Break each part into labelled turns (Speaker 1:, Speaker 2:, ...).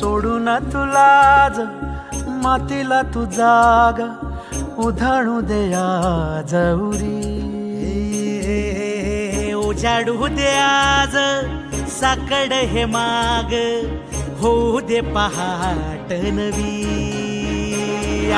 Speaker 1: सोडू ना सोडून तुलाज मातीला तू जाग उधाणू द्या जौरी
Speaker 2: उजाडू दे आज साकड हे माग होऊ दे पहाट नवी.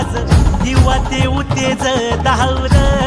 Speaker 2: एकजूट आज दिवा देऊ तेज धावलं